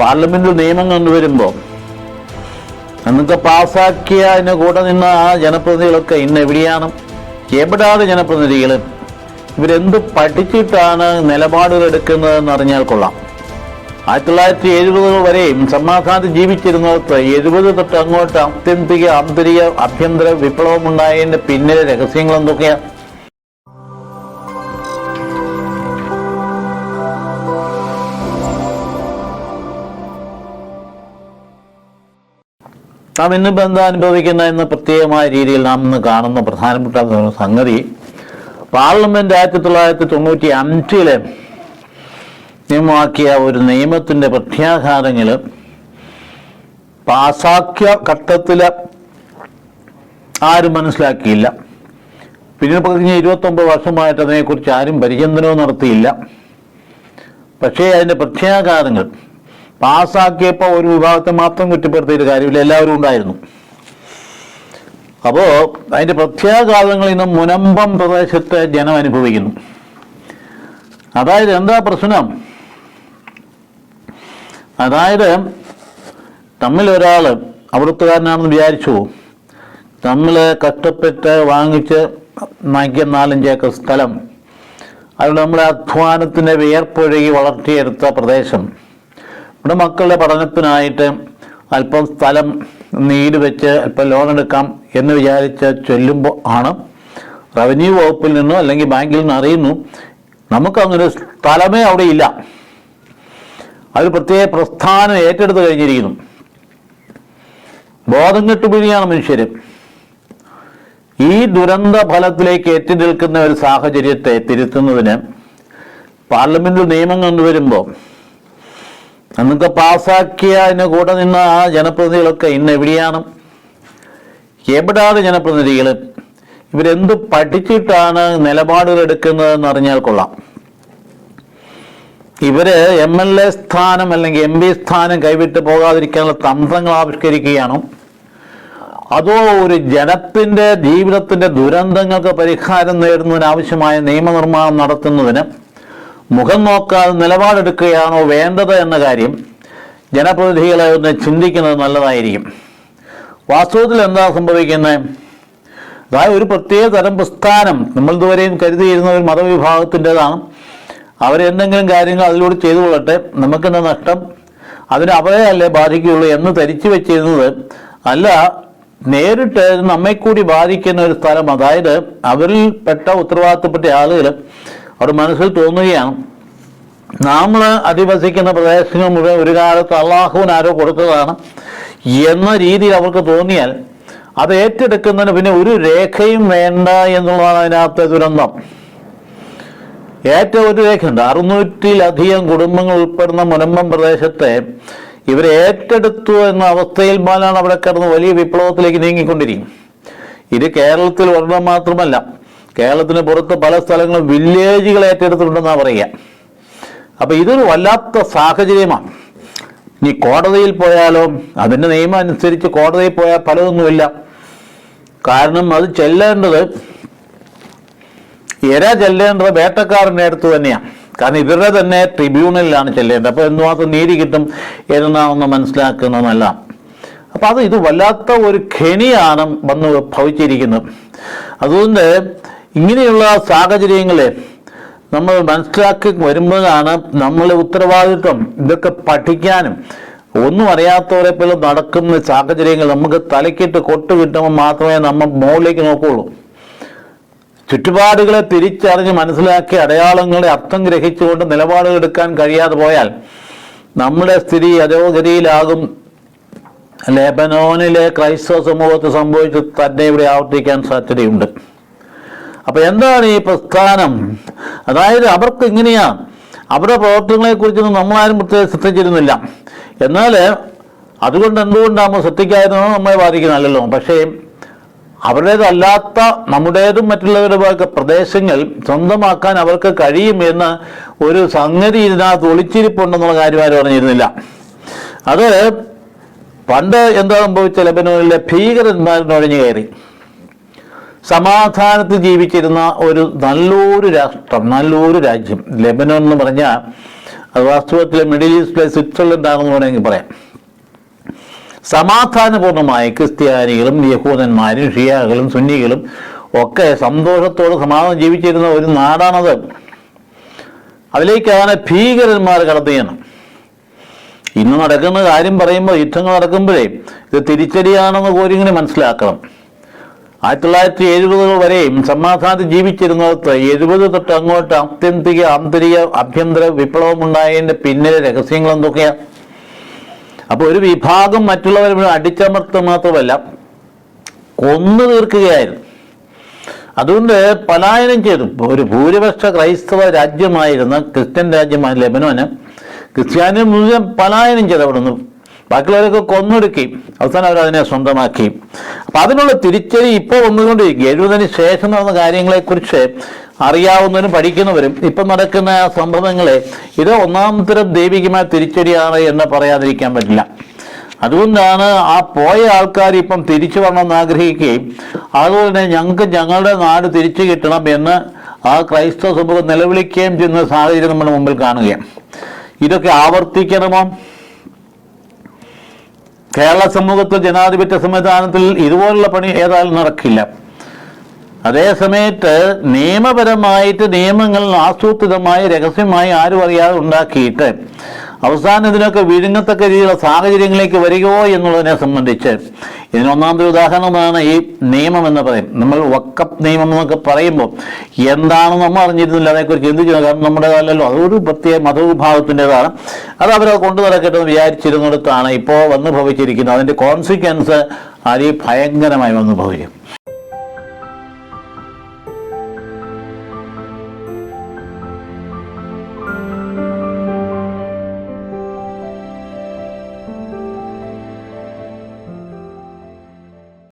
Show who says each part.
Speaker 1: പാർലമെന്റിൽ നിയമം കൊണ്ടുവരുമ്പോൾ അന്നൊക്കെ പാസ്സാക്കിയ അതിന് കൂടെ നിന്ന ആ ജനപ്രതിനിധികളൊക്കെ ഇന്ന് എവിടെയാണ്? എവിടാതെ ജനപ്രതിനിധികൾ ഇവരെന്ത് പഠിച്ചിട്ടാണ് നിലപാടുകൾ എടുക്കുന്നതെന്ന് അറിഞ്ഞാൽ കൊള്ളാം. ആയിരത്തി തൊള്ളായിരത്തി എഴുപതുകൾ വരെയും സമാധാനത്തിൽ ജീവിച്ചിരുന്നിടത്ത് എഴുപത് തൊട്ട് അങ്ങോട്ട് ആത്യന്തിക ആന്തരിക ആഭ്യന്തര വിപ്ലവം ഉണ്ടായതിന്റെ പിന്നിലെ രഹസ്യങ്ങൾ എന്തൊക്കെയാ? നാം ഇന്ന് ബന്ധം അനുഭവിക്കുന്ന എന്ന പ്രത്യേകമായ രീതിയിൽ നാം ഇന്ന് കാണുന്ന പ്രധാനപ്പെട്ട സംഗതി. പാർലമെന്റ് ആയിരത്തി തൊള്ളായിരത്തി തൊണ്ണൂറ്റി അഞ്ചിൽ നിയമമാക്കിയ ഒരു നിയമത്തിന്റെ പ്രത്യാഘാതങ്ങൾ പാസാക്കിയ ഘട്ടത്തിൽ ആരും മനസ്സിലാക്കിയില്ല. പിന്നീട് പറഞ്ഞ ഇരുപത്തൊമ്പത് വർഷമായിട്ട് അതിനെക്കുറിച്ച് ആരും പരിചിന്തനവും നടത്തിയില്ല. പക്ഷേ അതിന്റെ പ്രത്യാഘാതങ്ങൾ പാസ്സാക്കിയപ്പോൾ ഒരു വിഭാഗത്തെ മാത്രം കുറ്റപ്പെടുത്തിയിട്ട് കാര്യമില്ല എല്ലാവരും ഉണ്ടായിരുന്നു. അപ്പോൾ അതിന്റെ പ്രത്യാഘാതങ്ങൾ ഇന്ന് മുനമ്പം പ്രദേശത്തെ ജനം അനുഭവിക്കുന്നു. അതായത് എന്താ പ്രശ്നം? അതായത് തമ്മിൽ ഒരാൾ അവിടുത്തുകാരനാണെന്ന് വിചാരിച്ചു. തമ്മിൽ കഷ്ടപ്പെട്ട് വാങ്ങിച്ച് നയിക്കുന്ന നാലഞ്ച് ഏക്കർ സ്ഥലം. അതുകൊണ്ട് നമ്മുടെ അധ്വാനത്തിന്റെ വിയർപ്പൊഴുകി വളർത്തിയെടുത്ത പ്രദേശം. ഇവിടെ മക്കളുടെ പഠനത്തിനായിട്ട് അല്പം സ്ഥലം നീര് വെച്ച് അല്പം ലോൺ എടുക്കാം എന്ന് വിചാരിച്ച് ചൊല്ലുമ്പോൾ ആണ് റവന്യൂ വകുപ്പിൽ നിന്നോ അല്ലെങ്കിൽ ബാങ്കിൽ നിന്ന് അറിയുന്നു. നമുക്കങ്ങനെ സ്ഥലമേ അവിടെ ഇല്ല. അത് പ്രത്യേക പ്രസ്ഥാനം ഏറ്റെടുത്ത് കഴിഞ്ഞിരിക്കുന്നു. ബോധം കെട്ടുപിഴിയാണ് മനുഷ്യർ ഈ ദുരന്ത ഫലത്തിലേക്ക് എത്തി നിൽക്കുന്ന ഒരു സാഹചര്യത്തെ തിരുത്തുന്നതിന് പാർലമെന്റിൽ നിയമം കൊണ്ടുവരുമ്പോൾ അന്നൊക്കെ പാസ്സാക്കിയ അതിന് കൂടെ നിന്ന ആ ജനപ്രതിനിധികളൊക്കെ ഇന്ന് എവിടെയാണ്? എവിടാതെ ജനപ്രതിനിധികൾ ഇവരെന്ത് പഠിച്ചിട്ടാണ് നിലപാടുകൾ എടുക്കുന്നതെന്ന് അറിഞ്ഞാൽ കൊള്ളാം. ഇവർ എം എൽ എ സ്ഥാനം അല്ലെങ്കിൽ എം പി സ്ഥാനം കൈവിട്ട് പോകാതിരിക്കാനുള്ള തന്ത്രങ്ങൾ ആവിഷ്കരിക്കുകയാണോ. അതോ ഒരു ജനത്തിന്റെ ജീവിതത്തിന്റെ ദുരന്തങ്ങൾക്ക് പരിഹാരം നേടുന്നതിനാവശ്യമായ നിയമനിർമ്മാണം നടത്തുന്നതിന് മുഖം നോക്കാതെ നിലപാടെടുക്കുകയാണോ വേണ്ടത് എന്ന കാര്യം ജനപ്രതിനിധികളെ ഒന്ന് ചിന്തിക്കുന്നത് നല്ലതായിരിക്കും. വാസ്തവത്തിൽ എന്താ സംഭവിക്കുന്നത്? അതായത് ഒരു പ്രത്യേക തരം പ്രസ്ഥാനം നമ്മൾ ഇതുവരെയും കരുതിയിരുന്ന ഒരു മതവിഭാഗത്തിന്റെതാണ്. അവരെന്തെങ്കിലും കാര്യങ്ങൾ അതിലൂടെ ചെയ്തു കൊള്ളട്ടെ നമുക്കെന്താ നഷ്ടം? അതിന് അവരെ അല്ലേ ബാധിക്കുകയുള്ളൂ എന്ന് ധരിച്ചു വെച്ചിരുന്നത്. അല്ല നേരിട്ട് നമ്മെ കൂടി ബാധിക്കുന്ന ഒരു സ്ഥലം അതായത് അവരിൽ പെട്ട ഉത്തരവാദിത്തപ്പെട്ട ആളുകൾ അവർ മനസ്സിൽ തോന്നുകയാണ്. നമ്മൾ അധിവസിക്കുന്ന പ്രദേശങ്ങൾ മുഴുവൻ ഒരു കാലത്ത് അള്ളാഹുവിന് ആരോ കൊടുത്തതാണ് എന്ന രീതിയിൽ അവർക്ക് തോന്നിയാൽ അത് ഏറ്റെടുക്കുന്നതിന് പിന്നെ ഒരു രേഖയും വേണ്ട എന്നുള്ളതാണ് അതിനകത്തെ ദുരന്തം. ഏറ്റവും ഒരു രേഖയുണ്ട്. അറുന്നൂറ്റിലധികം കുടുംബങ്ങൾ ഉൾപ്പെടുന്ന മുനമ്പം പ്രദേശത്തെ ഇവർ ഏറ്റെടുത്തു എന്ന അവസ്ഥയിൽ പോലാണ് അവിടെ കിടന്ന് വലിയ വിപ്ലവത്തിലേക്ക് നീങ്ങിക്കൊണ്ടിരിക്കും ഇത് കേരളത്തിൽ ഒരെണ്ണം മാത്രമല്ല. കേരളത്തിന് പുറത്ത് പല സ്ഥലങ്ങളും വില്ലേജുകൾ ഏറ്റെടുത്തിട്ടുണ്ടെന്നാണ് പറയുക. അപ്പോൾ ഇതൊരു വല്ലാത്ത സാഹചര്യമാണ്. ഇനി കോടതിയിൽ പോയാലോ അതിന്റെ നിയമം അനുസരിച്ച് കോടതിയിൽ പോയാൽ പലതൊന്നുമില്ല. കാരണം അത് ചെല്ലേണ്ടത് ഇര ചെല്ലേണ്ടത് വേട്ടക്കാരന്റെ അടുത്ത് തന്നെയാണ്. കാരണം ഇവരുടെ തന്നെ ട്രിബ്യൂണലിലാണ് ചെല്ലേണ്ടത്. അപ്പോൾ എന്തുമാത്രം നീതി കിട്ടും എന്നാണെന്ന് മനസ്സിലാക്കുന്നതല്ല. അപ്പം അത് ഇത് വല്ലാത്ത ഒരു ഖനിയാണ് വന്ന് ഭവിച്ചിരിക്കുന്നത്. അതുകൊണ്ട് ഇങ്ങനെയുള്ള സാഹചര്യങ്ങളെ നമ്മൾ മനസ്സിലാക്കി വരുമ്പോഴാണ് നമ്മളെ ഉത്തരവാദിത്വം ഇതൊക്കെ പഠിക്കാനും ഒന്നും അറിയാത്തവരെ പോലെ നടക്കുന്ന സാഹചര്യങ്ങൾ നമുക്ക് തലക്കിട്ട് കൊട്ട് കിട്ടുമ്പോൾ മാത്രമേ നമ്മൾ മുകളിലേക്ക് നോക്കുകയുള്ളൂ ചുറ്റുപാടുകളെ തിരിച്ചറിഞ്ഞ് മനസ്സിലാക്കി അടയാളങ്ങളെ അർത്ഥം ഗ്രഹിച്ചുകൊണ്ട് നിലപാടുകൾ എടുക്കാൻ കഴിയാതെ പോയാൽ നമ്മുടെ സ്ഥിതി അധോഗതിയിലാകും. ലെബനോനിലെ ക്രൈസ്തവ സമൂഹത്തിൽ സംഭവിച്ച് തന്നെ ഇവിടെ ആവർത്തിക്കാൻ സാധ്യതയുണ്ട്. അപ്പൊ എന്താണ് ഈ പ്രസ്ഥാനം? അതായത് അവർക്ക് ഇങ്ങനെയാണ് അവരുടെ പ്രവർത്തനങ്ങളെ കുറിച്ചൊന്നും നമ്മളാരും പ്രത്യേകം ശ്രദ്ധിച്ചിരുന്നില്ല. എന്നാൽ അതുകൊണ്ട് എന്തുകൊണ്ടാണ് ശ്രദ്ധിക്കാതിരുന്നത് നമ്മളെ ബാധിക്കുന്നതല്ലോ പക്ഷേ അവരുടേതല്ലാത്ത നമ്മുടേതും മറ്റുള്ളവരുടെ പ്രദേശങ്ങൾ സ്വന്തമാക്കാൻ അവർക്ക് കഴിയും എന്ന് ഒരു സംഗതി ഇതിനകത്ത് ഒളിച്ചിരിപ്പുണ്ടെന്നുള്ള കാര്യം ആരും അറിഞ്ഞിരുന്നില്ല. അത് പണ്ട് എന്താ സംഭവിച്ച ലബനോനിലെ ഭീകരന്മാർ നുഴഞ്ഞു കയറി. സമാധാനത്തിൽ ജീവിച്ചിരുന്ന ഒരു നല്ലൊരു രാഷ്ട്രം നല്ലൊരു രാജ്യം ലെബനോൻ എന്ന് പറഞ്ഞാൽ അത് വാസ്തവത്തിൽ മിഡിൽ ഈസ്റ്റിലെ സ്വിറ്റ്സർലൻഡ് ആണെന്ന് വേണമെങ്കിൽ പറയാം. സമാധാനപൂർണമായി ക്രിസ്ത്യാനികളും യഹൂദന്മാരും ഷിയാകളും സുന്നികളും ഒക്കെ സന്തോഷത്തോടെ സമാധാനം ജീവിച്ചിരുന്ന ഒരു നാടാണത്. അതിലേക്കാണ് ഭീകരന്മാർ കടത്തിയാണ് ഇന്ന് നടക്കുന്ന കാര്യം പറയുമ്പോൾ യുദ്ധങ്ങൾ നടക്കുമ്പോഴേ ഇത് തിരിച്ചടിയാണെന്ന് കോരിങ്ങനെ മനസ്സിലാക്കണം. ആയിരത്തി തൊള്ളായിരത്തി എഴുപതുകൾ വരെയും സമാധാനത്തിൽ ജീവിച്ചിരുന്നിടത്ത് എഴുപത് തൊട്ട് അങ്ങോട്ട് ആത്യന്തിക ആന്തരിക ആഭ്യന്തര വിപ്ലവം ഉണ്ടായതിന്റെ പിന്നിലെ രഹസ്യങ്ങൾ എന്തൊക്കെയാ അപ്പൊ ഒരു വിഭാഗം മറ്റുള്ളവരെ അടിച്ചമർത്തുക മാത്രമല്ല കൊന്നു തീർക്കുകയായിരുന്നു. അതുകൊണ്ട് പലായനം ചെയ്തു. ഒരു ഭൂരിപക്ഷ ക്രൈസ്തവ രാജ്യമായിരുന്ന ക്രിസ്ത്യൻ രാജ്യമായ ലെബനോന് ക്രിസ്ത്യാനി മുഴുവൻ പലായനം ചെയ്തു അവിടെ നിന്ന് ബാക്കിയുള്ളവരൊക്കെ കൊന്നൊടുക്കി അവസാനം അവർ അതിനെ സ്വന്തമാക്കി അപ്പൊ അതിനുള്ള തിരിച്ചടി ഇപ്പോൾ വന്നുകൊണ്ടിരിക്കും എഴുപതിന് ശേഷം നടന്ന കാര്യങ്ങളെക്കുറിച്ച് അറിയാവുന്നവരും പഠിക്കുന്നവരും ഇപ്പം നടക്കുന്ന സംഭവങ്ങളെ ഇത് ഒന്നാം തരം ദൈവികമായ തിരിച്ചടിയാണ് എന്ന് പറയാതിരിക്കാൻ പറ്റില്ല. അതുകൊണ്ടാണ് ആ പോയ ആൾക്കാർ ഇപ്പം തിരിച്ചു വരണമെന്ന് ആഗ്രഹിക്കുകയും അതുപോലെ തന്നെ ഞങ്ങൾക്ക് ഞങ്ങളുടെ നാട് തിരിച്ചു കിട്ടണം എന്ന് ആ ക്രൈസ്തവ സമൂഹം നിലവിളിക്കുകയും ചെയ്യുന്ന സാഹചര്യം നമ്മുടെ മുമ്പിൽ കാണുകയാണ്. ഇതൊക്കെ ആവർത്തിക്കണമോ? കേരള സമൂഹത്തിൽ ജനാധിപത്യ സംവിധാനത്തിൽ ഇതുപോലുള്ള പണി ഏതായാലും നടക്കില്ല. അതേ സമയത്ത് നിയമപരമായിട്ട് നിയമങ്ങൾ ആസൂത്രിതമായി രഹസ്യമായി ആരും അറിയാതെ ഉണ്ടാക്കിയിട്ട് അവസാനം ഇതിനൊക്കെ വിഴുങ്ങത്തക്ക രീതിയിലുള്ള സാഹചര്യങ്ങളിലേക്ക് വരികയോ എന്നുള്ളതിനെ സംബന്ധിച്ച് ഇതിനൊന്നാമത്തെ ഉദാഹരണമാണ് ഈ നിയമം എന്ന് പറയും നമ്മൾ വക്കപ്പ് നിയമം എന്നൊക്കെ പറയുമ്പോൾ എന്താണെന്ന് നമ്മൾ അറിഞ്ഞിരുന്നില്ല അതേക്കുറിച്ച് ചിന്തിച്ചില്ല കാരണം നമ്മുടെ കാലല്ലോ അതൊരു പ്രത്യേക മതവിഭാഗത്തിന്റെതാണ്. അത് അവരത് കൊണ്ടു നടക്കട്ടെ എന്ന് വിചാരിച്ചിരുന്നിടത്താണ് ഇപ്പോൾ വന്നു ഭവിച്ചിരിക്കുന്നത്. അതിന്റെ കോൺസിക്വൻസ് അതിഭയങ്കരമായി വന്നു ഭവിക്കും.